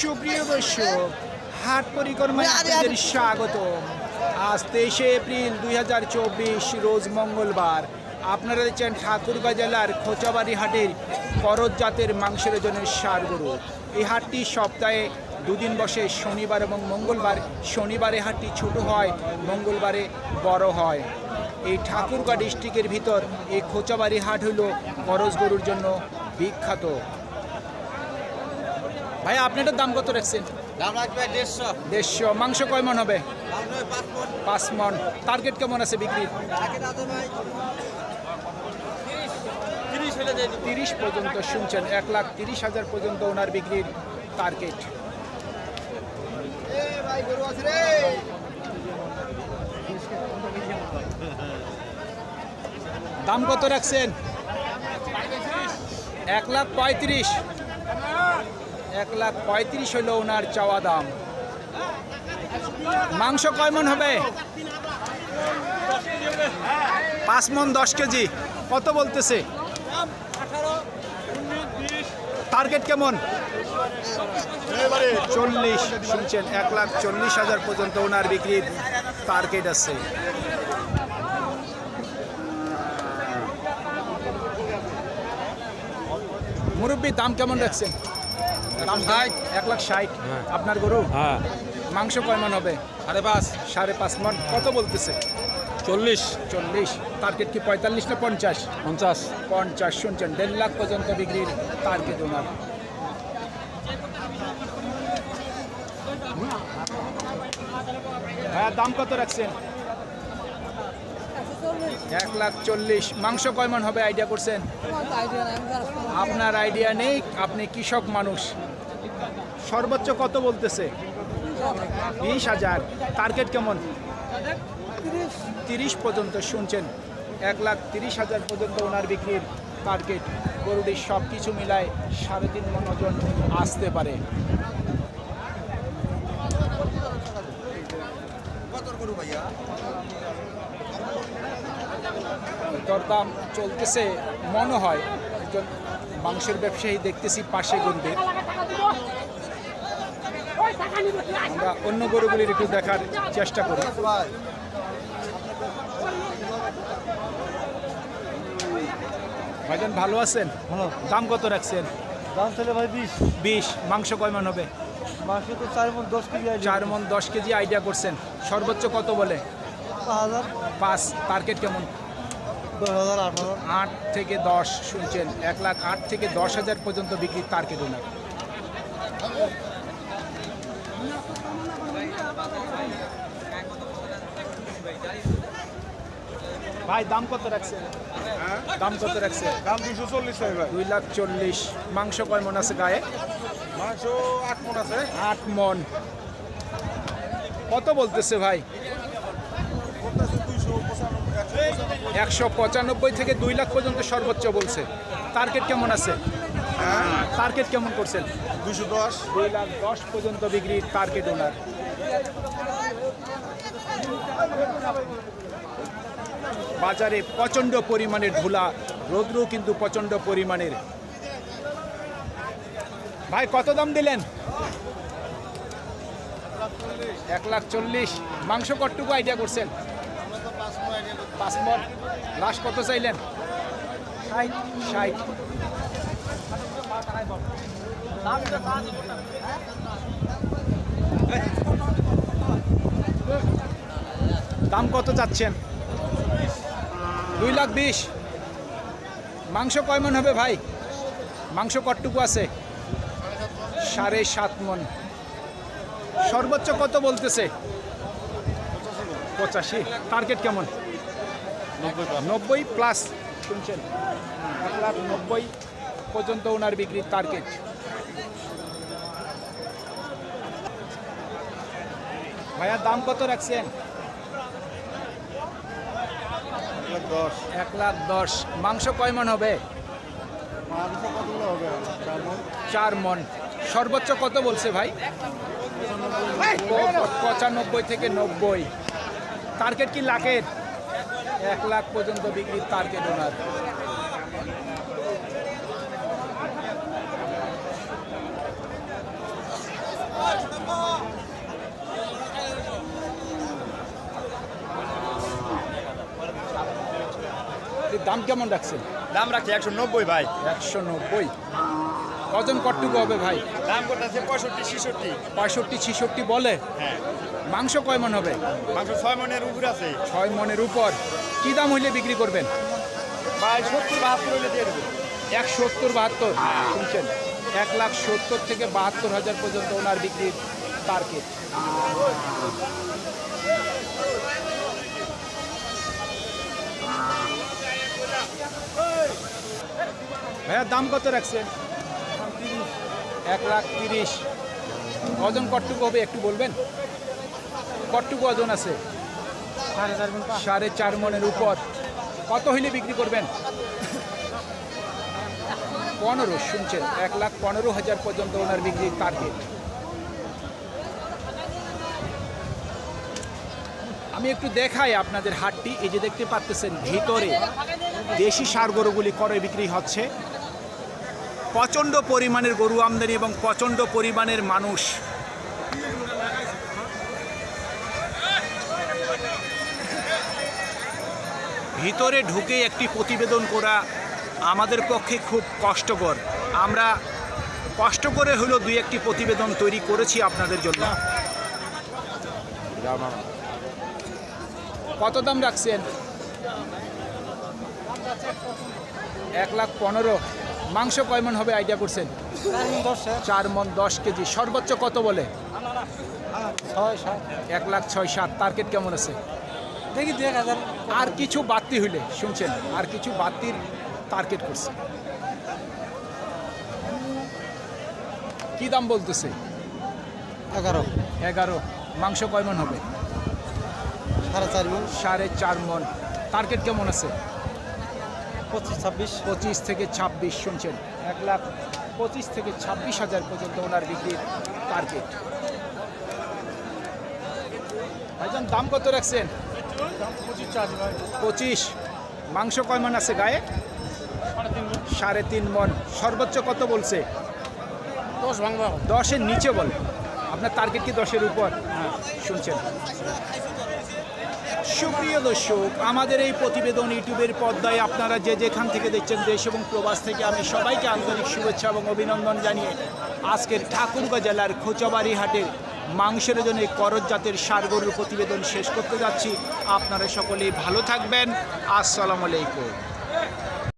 সুপ্রিয় দর্শক হাট পরিক্রমায় আপনাদের স্বাগত আজ তেইশে এপ্রিল দু হাজার চব্বিশ রোজ মঙ্গলবার। আপনারা দেখছেন ঠাকুরগাঁ জেলার খোঁচাবাড়ি হাটের করজ জাতের মাংসের জন্য সার গরু। এই হাটটি সপ্তাহে দুদিন বসে শনিবার এবং মঙ্গলবার। শনিবারে হাটটি ছোট হয় মঙ্গলবারে বড় হয়। এই ঠাকুরগাঁ ডিস্ট্রিক্টের ভিতর এই খোঁচাবাড়ি হাট হইল করজ গরুর জন্য বিখ্যাত। ভাই আপনি এটার দাম কত রাখছেন? দাম রাখবে দেড়শো। দেড়শো। মাংস কয় মন হবে? পাঁচ মন। টার্গেট কেমন আছে বিক্রির তিরিশ পর্যন্ত শুনছেন এক লাখ তিরিশ হাজার পর্যন্ত ওনার বিক্রির টার্গেট। দাম কত রাখছেন? এক লাখ পঁয়ত্রিশ। এক লাখ পঁয়ত্রিশ হলো ওনার চাওয়া দাম। মাংস কয় মন হবে? পাঁচ মন দশ কেজি। কত বলতেছে? টার্গেট কেমন? চল্লিশ। শুনছেন, এক লাখ চল্লিশ হাজার পর্যন্ত ওনার বিক্রির টার্গেট আছে। মুরব্বীর দাম কেমন রাখছেন? দাম ষাট এক লাখ ষাট। আপনার গরু? হ্যাঁ। মাংস কয় মন হবে? সাড়ে পাঁচ। সাড়ে পাঁচ মন। কত বলতেছে? চল্লিশ। চল্লিশ। টার্গেট কি পঁয়তাল্লিশ না পঞ্চাশ? পঞ্চাশ। পঞ্চাশ শুনছেন। দেড় লাখ পর্যন্ত বিক্রির টার্গেট ওনার। হ্যাঁ দাম কত রাখছেন? এক লাখ চল্লিশ। মাংস কয় হবে? আইডিয়া করছেন? আপনার আইডিয়া নেই। আপনি কৃষক মানুষ। সর্বোচ্চ কত বলতেছে? বিশ হাজার। টার্গেট কেমন? তিরিশ পর্যন্ত শুনছেন। এক লাখ তিরিশ হাজার পর্যন্ত ওনার বিক্রির টার্গেট গরুটির সব কিছু মিলায় সাড়ে তিন মন ওজন আসতে পারে। দরদাম চলতেছে মনে হয়। একজন মাংসের ব্যবসায়ী দেখতেছি পাশে গুনবে আমরা অন্য গরুগুলির একটু দেখার চেষ্টা করি। ভাই ভাইজান ভালো আছেন? ভালো। দাম কত রাখছেন? দাম তাহলে ভাই বিশ। বিশ। মাংস কয় মান হবে? মাসে তো চার মন দশ কেজি চার মন দশ কেজি আইডিয়া করছেন। সর্বোচ্চ কত বলে? পাঁচ হাজার। পাঁচ। টার্গেট কেমন? আট হাজার আট থেকে দশ শুনছেন। এক লাখ আট থেকে দশ হাজার পর্যন্ত বিক্রির টার্গেট ওনার ভাই দাম কত রাখছে দাম কত রাখছে দাম দুশো চল্লিশ হয় ভাই। দুই লাখ চল্লিশ। মাংস কয় মন আছে গায়ে? মাংস আট মন আছে। আট মন। কত বলতেছে ভাই? একশো পঁচানব্বই থেকে দুই লাখ পর্যন্ত সর্বোচ্চ বলছে। টার্গেট কেমন আছে? টার্গেট কেমন করছেন? দুশো দশ। দুই লাখ দশ পর্যন্ত বিক্রি টার্গেট ওনার বাজারে প্রচণ্ড পরিমাণের ধুলা রৌদ্র কিন্তু প্রচণ্ড পরিমাণের। ভাই কত দাম দিলেন? এক লাখ চল্লিশ। মাংস কটটুকু আইডিয়া করছেন? পাঁচ মন। লাস্ট কত চাইলেন? দাম কত চাচ্ছেন? দুই লাখ বিশ। মাংস কয় মন হবে ভাই? মাংস কটটুকু আছে? সাড়ে সাত মন। সর্বোচ্চ কত বলতেছে? পঁচাশি। টার্গেট কেমন? নব্বই প্লাস শুনছেন? এক লাখ নব্বই পর্যন্ত ওনার বিক্রির টার্গেট ভাইয়া দাম কত রাখছেন? এক লাখ দশ। মাংস কয় মন হবে? চার মন। সর্বোচ্চ কত বলছে ভাই? পঁচানব্বই। থেকে নব্বই। টার্গেট কি লাখের? এক লাখ পর্যন্ত বিক্রির টার্গেট ওনার। দাম কেমন রাখছেন? দাম রাখছে একশো নব্বই ভাই। একশো নব্বই। ওজন কটটুকু হবে ভাই? দাম করতেছে পঁয়ষট্টি ছেষট্টি। পঁয়ষট্টি ছিষট্টি বলে? হ্যাঁ। মাংস কয় মন হবে? মাংস ছয় মনের উপর আছে। ছয় মনের উপর। কি দাম হইলে বিক্রি করবেন? ভাই সত্তর বাহাত্তর হলে দিয়ে দেবো। এক সত্তর বাহাত্তর? শুনছেন? এক লাখ সত্তর থেকে বাহাত্তর হাজার পর্যন্ত ওনার বিক্রির টার্গেট ভাইয়া দাম কত রাখছেন? এক লাখ তিরিশ। ওজন কটটুকু হবে একটু বলবেন? কটটুকু ওজন আছে? সাড়ে চার মনের উপর। কত হইলে বিক্রি করবেন? পনেরো শুনছেন এক লাখ পনেরো হাজার পর্যন্ত ওনার বিক্রির টার্গেট আমি একটু দেখাই আপনাদের হাটটি। এই যে দেখতে পাচ্ছেন ভিতরে দেশি সার গরুগুলি করে বিক্রি হচ্ছে। প্রচণ্ড পরিমাণের গরু আমদানি এবং প্রচণ্ড পরিমাণের মানুষ। ভিতরে ঢুকে একটি প্রতিবেদন করা আমাদের পক্ষে খুব কষ্টকর। আমরা কষ্ট করে হলেও দুই একটি প্রতিবেদন তৈরি করেছি আপনাদের জন্য। কত দাম রাখছেন? এক লাখ পনেরো। মাংস কয় মন হবে আইডিয়া করছেন? চার দশ মন দশ কেজি। সর্বোচ্চ কত বলে? এক লাখ ছয় সাত। টার্গেট কেমন আছে? দেখি দু হাজার। আর কিছু বাড়তি হইলে শুনছেন আর কিছু বাড়তির টার্গেট করছে। কি দাম বলতেছে? এগারো। এগারো। মাংস কয় মন হবে? সাড়ে চার মিনিট সাড়ে চার মন। টার্গেট কেমন আছে? পঁচিশ ছাব্বিশ? পঁচিশ থেকে ছাব্বিশ শুনছেন। এক লাখ পঁচিশ থেকে ছাব্বিশ হাজার পর্যন্ত ওনার বিক্রির টার্গেট ভাইজান দাম কত রাখছেন? পঁচিশ। পঁচিশ মাংস কয় মন আছে গায়ে? সাড়ে তিন মন। সর্বোচ্চ কত বলছে? দশ ভাঙবা। দশের নিচে বলে। আপনার টার্গেট কি দশের উপর? হ্যাঁ। শুনছেন। সুপ্রিয় দর্শক, আমাদের এই প্রতিবেদন ইউটিউবের পর্দায় আপনারা যে যেখান থেকে দেখছেন দেশ এবং প্রবাস থেকে আমি সবাইকে আন্তরিক শুভেচ্ছা এবং অভিনন্দন জানিয়ে আজকের ঠাকুরগাঁ জেলার খোঁচাবাড়ি হাটের মাংসের জন্য করজ জাতের সারগরুর প্রতিবেদন শেষ করতে যাচ্ছি। আপনারা সকলেই ভালো থাকবেন। আসসালামু আলাইকুম।